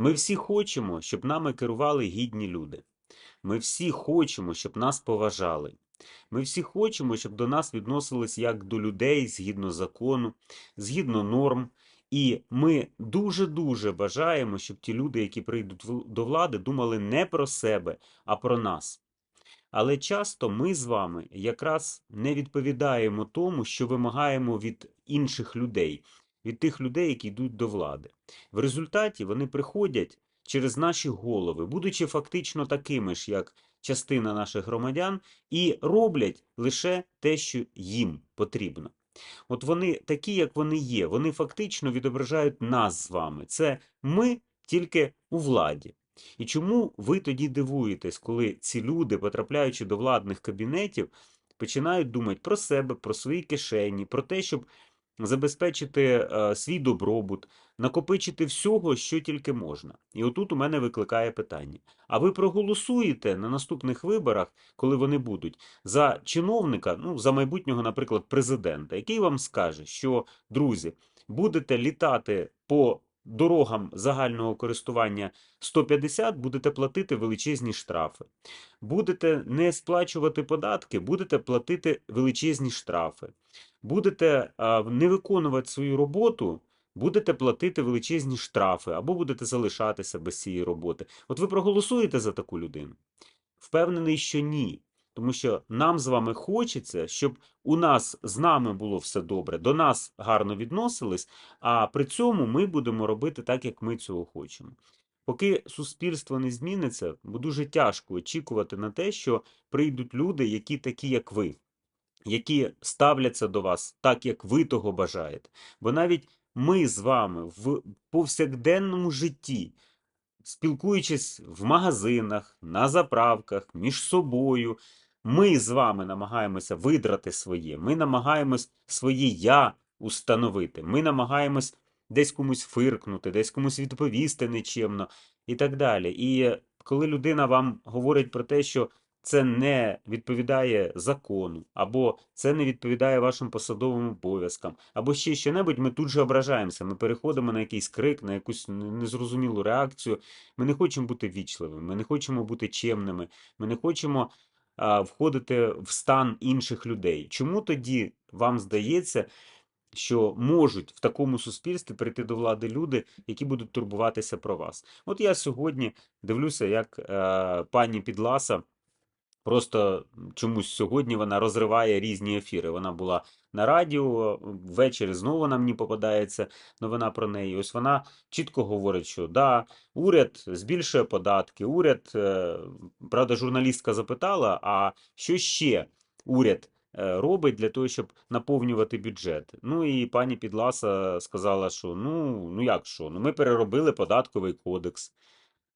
Ми всі хочемо, щоб нами керували гідні люди. Ми всі хочемо, щоб нас поважали. Ми всі хочемо, щоб до нас відносились як до людей згідно закону, згідно норм. І ми дуже-дуже бажаємо, щоб ті люди, які прийдуть до влади, думали не про себе, а про нас. Але часто ми з вами якраз не відповідаємо тому, що вимагаємо від інших людей, від тих людей, які йдуть до влади. В результаті вони приходять через наші голови, будучи фактично такими ж, як частина наших громадян, і роблять лише те, що їм потрібно. От вони такі, як вони є, вони фактично відображають нас з вами. Це ми тільки у владі. І чому ви тоді дивуєтесь, коли ці люди, потрапляючи до владних кабінетів, починають думати про себе, про свої кишені, про те, щоб забезпечити е, свій добробут, накопичити всього, що тільки можна. І отут у мене викликає питання: а ви проголосуєте на наступних виборах, коли вони будуть, за чиновника, ну за майбутнього, наприклад, президента, який вам скаже, що друзі, будете літати по дорогам загального користування 150, будете платити величезні штрафи. Будете не сплачувати податки, будете платити величезні штрафи. Будете не виконувати свою роботу, будете платити величезні штрафи або будете залишатися без цієї роботи. От ви проголосуєте за таку людину? Впевнений, що ні. Тому що нам з вами хочеться, щоб у нас з нами було все добре, до нас гарно відносились, а при цьому ми будемо робити так, як ми цього хочемо. Поки суспільство не зміниться, бо дуже тяжко очікувати на те, що прийдуть люди, які такі, як ви, які ставляться до вас так, як ви того бажаєте. Бо навіть ми з вами в повсякденному житті, спілкуючись в магазинах, на заправках, між собою, ми з вами намагаємося видрати своє, ми намагаємось своє я установити, ми намагаємось десь комусь фиркнути, десь комусь відповісти нечемно і так далі. І коли людина вам говорить про те, що це не відповідає закону, або це не відповідає вашим посадовим обов'язкам, або ще що-небудь, ми тут же ображаємося. Ми переходимо на якийсь крик, на якусь незрозумілу реакцію. Ми не хочемо бути вічливими, ми не хочемо бути чемними, ми не хочемо а, входити в стан інших людей. Чому тоді вам здається? Що можуть в такому суспільстві прийти до влади люди, які будуть турбуватися про вас. От я сьогодні дивлюся, як е, пані Підласа Просто чомусь сьогодні вона розриває різні ефіри. Вона була на радіо, ввечері знову нам мені попадається новина про неї. Ось вона чітко говорить, що да, уряд збільшує податки, уряд, е, правда, журналістка запитала, а що ще уряд е, робить для того, щоб наповнювати бюджет? Ну і пані Підласа сказала, що ну, ну як що? Ну ми переробили податковий кодекс.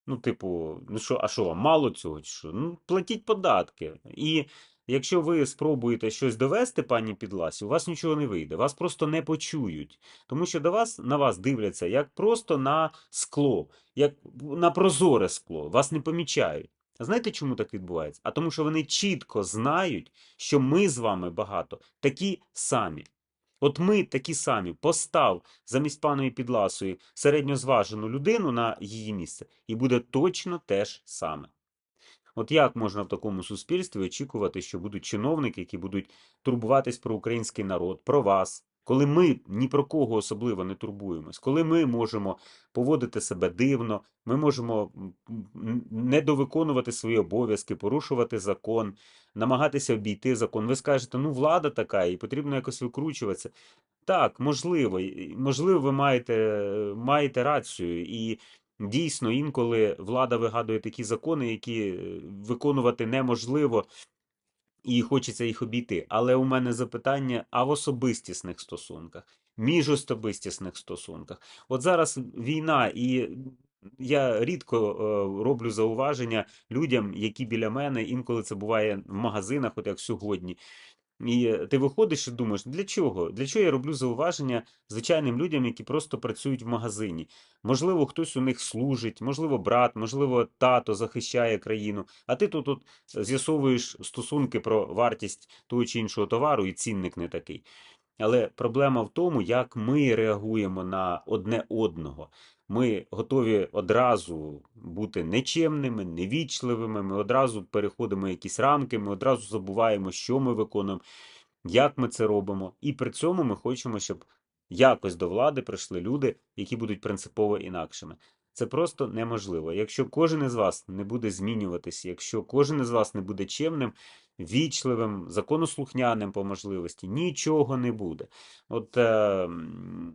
Ну, типу, ну що, а що вам мало цього? Що? Ну, платіть податки. І якщо ви спробуєте щось довести, пані Підласі, у вас нічого не вийде. Вас просто не почують. Тому що до вас на вас дивляться як просто на скло, як на прозоре скло. Вас не помічають. А знаєте, чому так відбувається? А тому, що вони чітко знають, що ми з вами багато такі самі. От ми такі самі постав замість паної Підласої середньозважену людину на її місце, і буде точно те ж саме. От як можна в такому суспільстві очікувати, що будуть чиновники, які будуть турбуватись про український народ, про вас, коли ми ні про кого особливо не турбуємось, коли ми можемо поводити себе дивно, ми можемо недовиконувати свої обов'язки, порушувати закон, намагатися обійти закон. Ви скажете, ну влада така, і потрібно якось викручуватися. Так, можливо, можливо, ви маєте, маєте рацію, і дійсно інколи влада вигадує такі закони, які е, виконувати неможливо, і хочеться їх обійти. Але у мене запитання: а в особистісних стосунках, міжособистісних стосунках? От зараз війна, і я рідко е, роблю зауваження людям, які біля мене, інколи це буває в магазинах, от як сьогодні. І ти виходиш і думаєш, для чого? Для чого я роблю зауваження звичайним людям, які просто працюють в магазині? Можливо, хтось у них служить, можливо, брат, можливо, тато захищає країну, а ти тут, тут з'ясовуєш стосунки про вартість того чи іншого товару, і цінник не такий. Але проблема в тому, як ми реагуємо на одне одного. Ми готові одразу бути нечемними, невічливими. Ми одразу переходимо якісь рамки, ми одразу забуваємо, що ми виконуємо, як ми це робимо. І при цьому ми хочемо, щоб якось до влади прийшли люди, які будуть принципово інакшими. Це просто неможливо. Якщо кожен із вас не буде змінюватися, якщо кожен із вас не буде чемним, вічливим, законослухняним по можливості, нічого не буде. От е,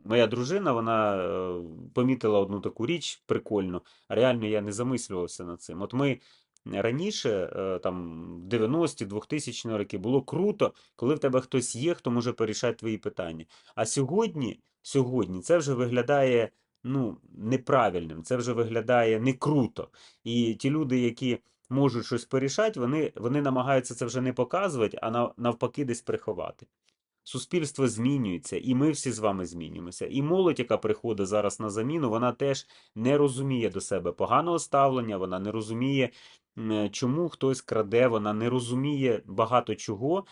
моя дружина, вона е, помітила одну таку річ прикольну, реально я не замислювався над цим. От ми раніше, е, там, в 90-ті, 2000 роки, було круто, коли в тебе хтось є, хто може порішати твої питання. А сьогодні, сьогодні це вже виглядає ну, неправильним, це вже виглядає не круто. І ті люди, які можуть щось порішати, вони, вони намагаються це вже не показувати, а навпаки десь приховати. Суспільство змінюється, і ми всі з вами змінюємося. І молодь, яка приходить зараз на заміну, вона теж не розуміє до себе поганого ставлення, вона не розуміє, чому хтось краде, вона не розуміє багато чого,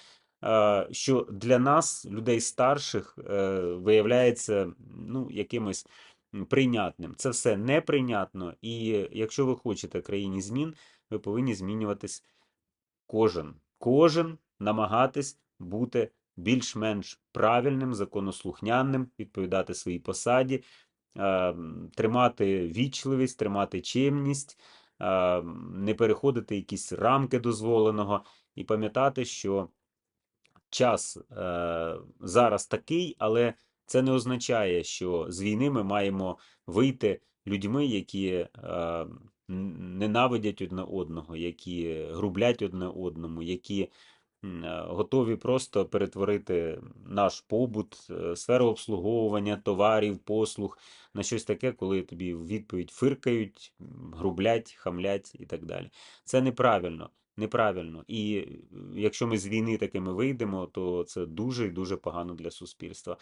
е, що для нас, людей старших, е, виявляється ну, якимось прийнятним. Це все неприйнятно, і якщо ви хочете країні змін, ви повинні змінюватись кожен. Кожен намагатись бути більш-менш правильним, законослухняним, відповідати своїй посаді, е, тримати вічливість, тримати чемність, е, не переходити якісь рамки дозволеного і пам'ятати, що час е, зараз такий, але це не означає, що з війни ми маємо вийти людьми, які е, ненавидять одне одного, які грублять одне одному, які е, готові просто перетворити наш побут, е, сферу обслуговування товарів, послуг на щось таке, коли тобі в відповідь фиркають, грублять, хамлять і так далі. Це неправильно. Неправильно. І е, якщо ми з війни такими вийдемо, то це дуже і дуже погано для суспільства.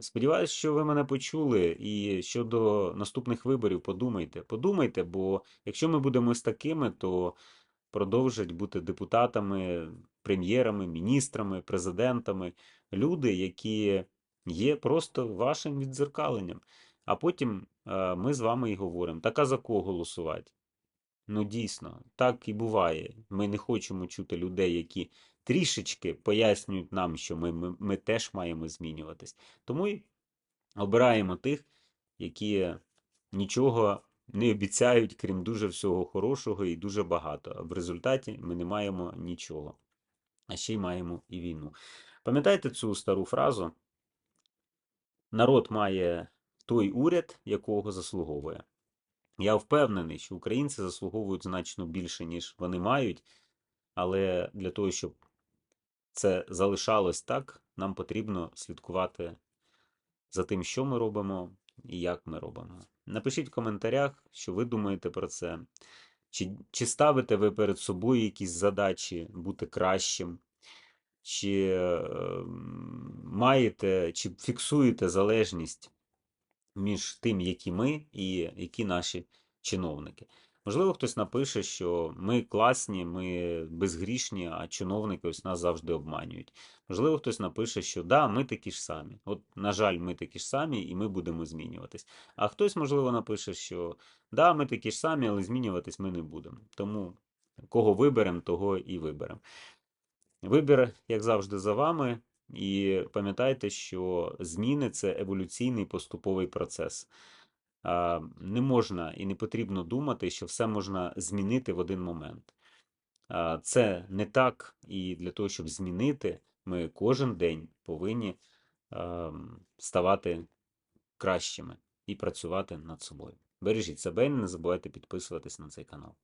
Сподіваюсь, що ви мене почули, і щодо наступних виборів подумайте. Подумайте, бо якщо ми будемо з такими, то продовжать бути депутатами, прем'єрами, міністрами, президентами, люди, які є просто вашим віддзеркаленням. А потім е, ми з вами і говоримо: так а за кого голосувати? Ну, дійсно, так і буває. Ми не хочемо чути людей, які трішечки пояснюють нам, що ми, ми, ми теж маємо змінюватись. Тому й обираємо тих, які нічого не обіцяють, крім дуже всього хорошого і дуже багато. А в результаті ми не маємо нічого. А ще й маємо і війну. Пам'ятаєте цю стару фразу? Народ має той уряд, якого заслуговує. Я впевнений, що українці заслуговують значно більше, ніж вони мають, але для того, щоб це залишалось так, нам потрібно слідкувати за тим, що ми робимо і як ми робимо. Напишіть в коментарях, що ви думаєте про це. Чи, чи ставите ви перед собою якісь задачі бути кращим? Чи е, маєте, чи фіксуєте залежність між тим, які ми і які наші чиновники. Можливо, хтось напише, що ми класні, ми безгрішні, а чиновники ось нас завжди обманюють. Можливо, хтось напише, що да, ми такі ж самі. От, на жаль, ми такі ж самі, і ми будемо змінюватись. А хтось, можливо, напише, що да, ми такі ж самі, але змінюватись ми не будемо. Тому кого виберемо, того і виберемо. Вибір, як завжди, за вами. І пам'ятайте, що зміни це еволюційний поступовий процес. Не можна і не потрібно думати, що все можна змінити в один момент. Це не так, і для того, щоб змінити, ми кожен день повинні ставати кращими і працювати над собою. Бережіть себе і не забувайте підписуватись на цей канал.